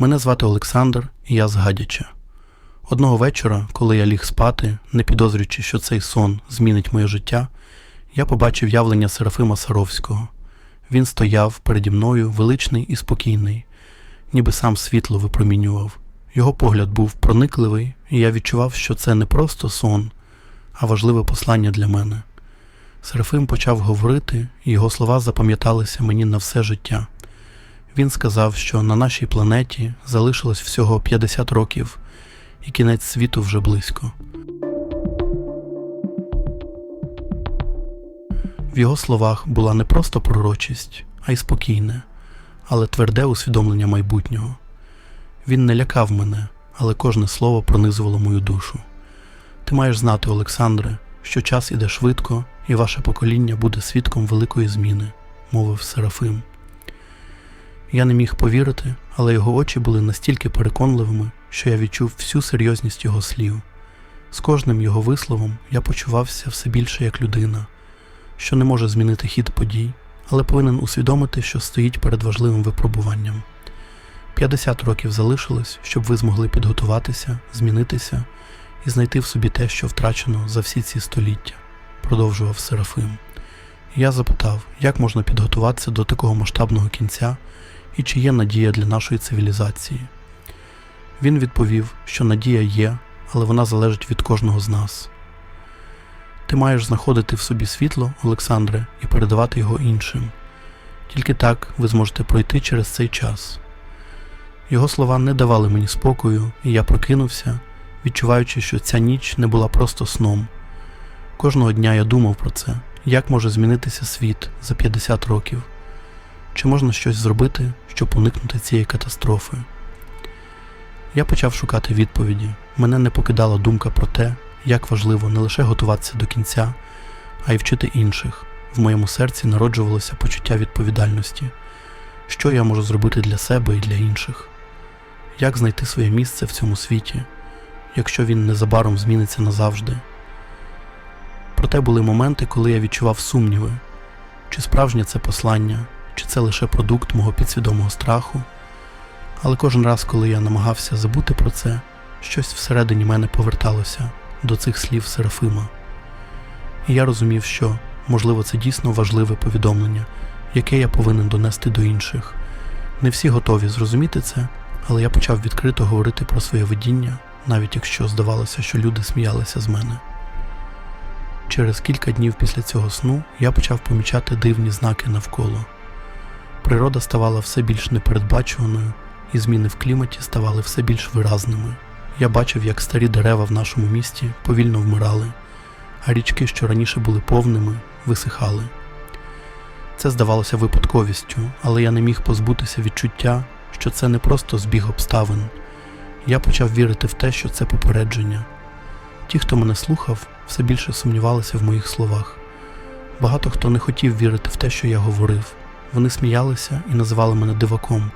Мене звати Олександр, і я з Гадяча. Одного вечора, коли я ліг спати, не підозрюючи, що цей сон змінить моє життя, я побачив явлення Серафима Саровського. Він стояв переді мною величний і спокійний, ніби сам світло випромінював. Його погляд був проникливий, і я відчував, що це не просто сон, а важливе послання для мене. Серафим почав говорити, і його слова запам'яталися мені на все життя. Він сказав, що на нашій планеті залишилось всього 50 років, і кінець світу вже близько. В його словах була не просто пророчість, а й спокійне, але тверде усвідомлення майбутнього. Він не лякав мене, але кожне слово пронизувало мою душу. Ти маєш знати, Олександре, що час іде швидко, і ваше покоління буде свідком великої зміни, мовив Серафим. Я не міг повірити, але його очі були настільки переконливими, що я відчув всю серйозність його слів. З кожним його висловом я почувався все більше як людина, що не може змінити хід подій, але повинен усвідомити, що стоїть перед важливим випробуванням. 50 років залишилось, щоб ви змогли підготуватися, змінитися і знайти в собі те, що втрачено за всі ці століття, продовжував Серафим. Я запитав, як можна підготуватися до такого масштабного кінця і чи є надія для нашої цивілізації. Він відповів, що надія є, але вона залежить від кожного з нас. Ти маєш знаходити в собі світло, Олександре, і передавати його іншим. Тільки так ви зможете пройти через цей час. Його слова не давали мені спокою, і я прокинувся, відчуваючи, що ця ніч не була просто сном. Кожного дня я думав про це, як може змінитися світ за 50 років, чи можна щось зробити, щоб уникнути цієї катастрофи. Я почав шукати відповіді. Мене не покидала думка про те, як важливо не лише готуватися до кінця, а й вчити інших. В моєму серці народжувалося почуття відповідальності, що я можу зробити для себе і для інших, як знайти своє місце в цьому світі, якщо він незабаром зміниться назавжди. Проте були моменти, коли я відчував сумніви, чи справжнє це послання, чи це лише продукт мого підсвідомого страху. Але кожен раз, коли я намагався забути про це, щось всередині мене поверталося до цих слів Серафима. І я розумів, що, можливо, це дійсно важливе повідомлення, яке я повинен донести до інших. Не всі готові зрозуміти це, але я почав відкрито говорити про своє видіння, навіть якщо здавалося, що люди сміялися з мене. Через кілька днів після цього сну я почав помічати дивні знаки навколо. Природа ставала все більш непередбачуваною, і зміни в кліматі ставали все більш виразними. Я бачив, як старі дерева в нашому місті повільно вмирали, а річки, що раніше були повними, висихали. Це здавалося випадковістю, але я не міг позбутися відчуття, що це не просто збіг обставин. Я почав вірити в те, що це попередження. Ті, хто мене слухав, все більше сумнівалися в моїх словах. Багато хто не хотів вірити в те, що я говорив. Вони сміялися і називали мене диваком,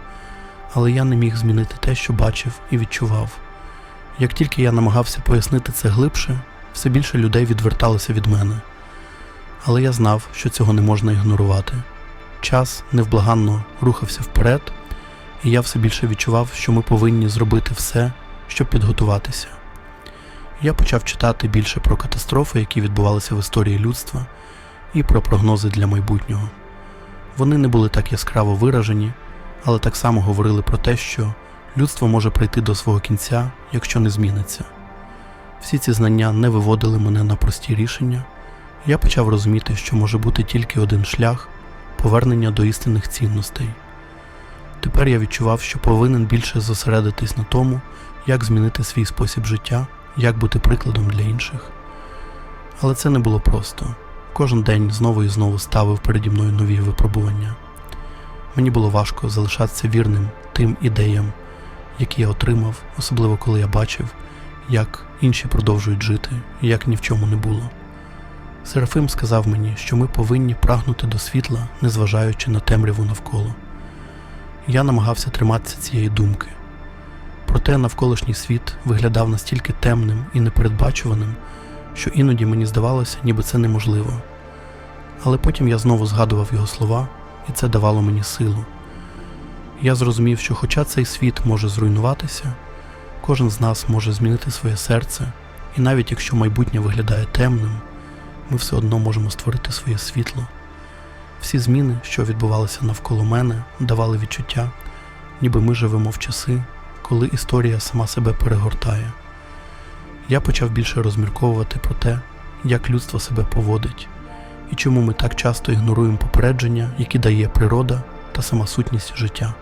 але я не міг змінити те, що бачив і відчував. Як тільки я намагався пояснити це глибше, все більше людей відверталося від мене. Але я знав, що цього не можна ігнорувати. Час невблаганно рухався вперед, і я все більше відчував, що ми повинні зробити все, щоб підготуватися. Я почав читати більше про катастрофи, які відбувалися в історії людства, і про прогнози для майбутнього. Вони не були так яскраво виражені, але так само говорили про те, що людство може прийти до свого кінця, якщо не зміниться. Всі ці знання не виводили мене на прості рішення. Я почав розуміти, що може бути тільки один шлях повернення до істинних цінностей. Тепер я відчував, що повинен більше зосередитись на тому, як змінити свій спосіб життя, як бути прикладом для інших. Але це не було просто. Кожен день знову і знову ставив переді мною нові випробування. Мені було важко залишатися вірним тим ідеям, які я отримав, особливо коли я бачив, як інші продовжують жити, як ні в чому не було. Серафим сказав мені, що ми повинні прагнути до світла, незважаючи на темряву навколо. Я намагався триматися цієї думки. Проте навколишній світ виглядав настільки темним і непередбачуваним, що іноді мені здавалося, ніби це неможливо. Але потім я знову згадував його слова, і це давало мені силу. Я зрозумів, що хоча цей світ може зруйнуватися, кожен з нас може змінити своє серце, і навіть якщо майбутнє виглядає темним, ми все одно можемо створити своє світло. Всі зміни, що відбувалися навколо мене, давали відчуття, ніби ми живемо в часи, коли історія сама себе перегортає. Я почав більше розмірковувати про те, як людство себе поводить, і чому ми так часто ігноруємо попередження, які дає природа та сама сутність життя.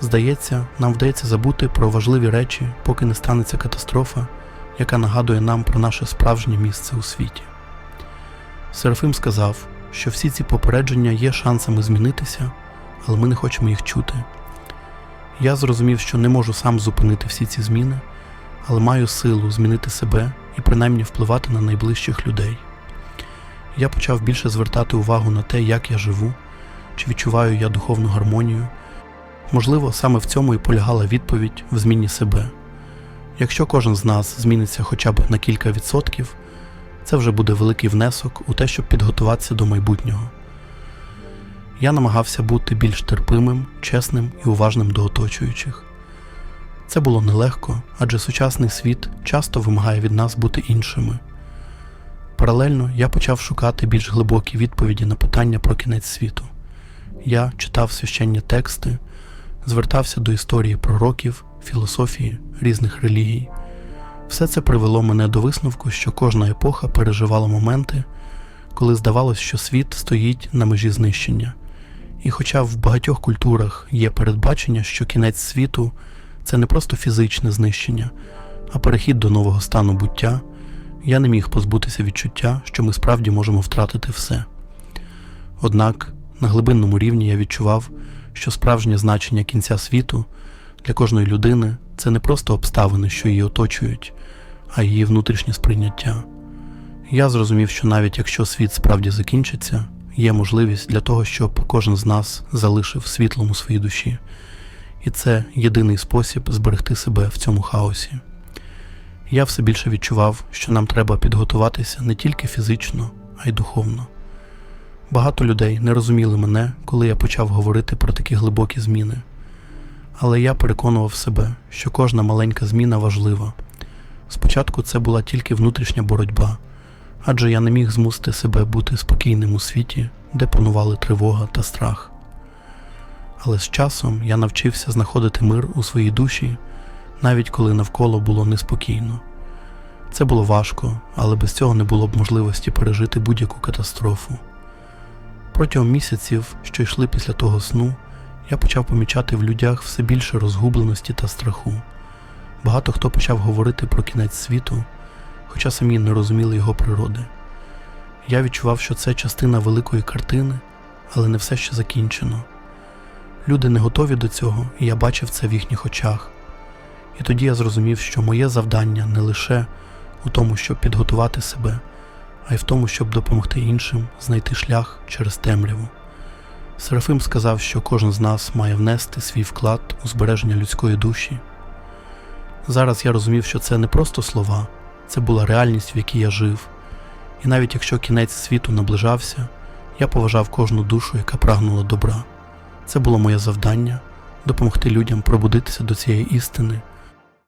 Здається, нам вдається забути про важливі речі, поки не станеться катастрофа, яка нагадує нам про наше справжнє місце у світі. Серафим сказав, що всі ці попередження є шансами змінитися, але ми не хочемо їх чути. Я зрозумів, що не можу сам зупинити всі ці зміни, але маю силу змінити себе і принаймні впливати на найближчих людей. Я почав більше звертати увагу на те, як я живу, чи відчуваю я духовну гармонію. Можливо, саме в цьому і полягала відповідь в зміні себе. Якщо кожен з нас зміниться хоча б на кілька відсотків, це вже буде великий внесок у те, щоб підготуватися до майбутнього. Я намагався бути більш терпимим, чесним і уважним до оточуючих. Це було нелегко, адже сучасний світ часто вимагає від нас бути іншими. Паралельно я почав шукати більш глибокі відповіді на питання про кінець світу. Я читав священні тексти, звертався до історії пророків, філософії, різних релігій. Все це привело мене до висновку, що кожна епоха переживала моменти, коли здавалось, що світ стоїть на межі знищення. І хоча в багатьох культурах є передбачення, що кінець світу це не просто фізичне знищення, а перехід до нового стану буття, я не міг позбутися відчуття, що ми справді можемо втратити все. Однак на глибинному рівні я відчував, що справжнє значення кінця світу для кожної людини це не просто обставини, що її оточують, а її внутрішнє сприйняття. Я зрозумів, що навіть якщо світ справді закінчиться, є можливість для того, щоб кожен з нас залишив світлом у своїй душі, і це єдиний спосіб зберегти себе в цьому хаосі. Я все більше відчував, що нам треба підготуватися не тільки фізично, а й духовно. Багато людей не розуміли мене, коли я почав говорити про такі глибокі зміни. Але я переконував себе, що кожна маленька зміна важлива. Спочатку це була тільки внутрішня боротьба, адже я не міг змусити себе бути спокійним у світі, де панували тривога та страх. Але з часом я навчився знаходити мир у своїй душі, навіть коли навколо було неспокійно. Це було важко, але без цього не було б можливості пережити будь-яку катастрофу. Протягом місяців, що йшли після того сну, я почав помічати в людях все більше розгубленості та страху. Багато хто почав говорити про кінець світу, хоча самі не розуміли його природи. Я відчував, що це частина великої картини, але не все ще закінчено. Люди не готові до цього, і я бачив це в їхніх очах. І тоді я зрозумів, що моє завдання не лише у тому, щоб підготувати себе, а й в тому, щоб допомогти іншим знайти шлях через темряву. Серафим сказав, що кожен з нас має внести свій вклад у збереження людської душі. Зараз я розумів, що це не просто слова, це була реальність, в якій я жив, і навіть якщо кінець світу наближався, я поважав кожну душу, яка прагнула добра. Це було моє завдання допомогти людям пробудитися до цієї істини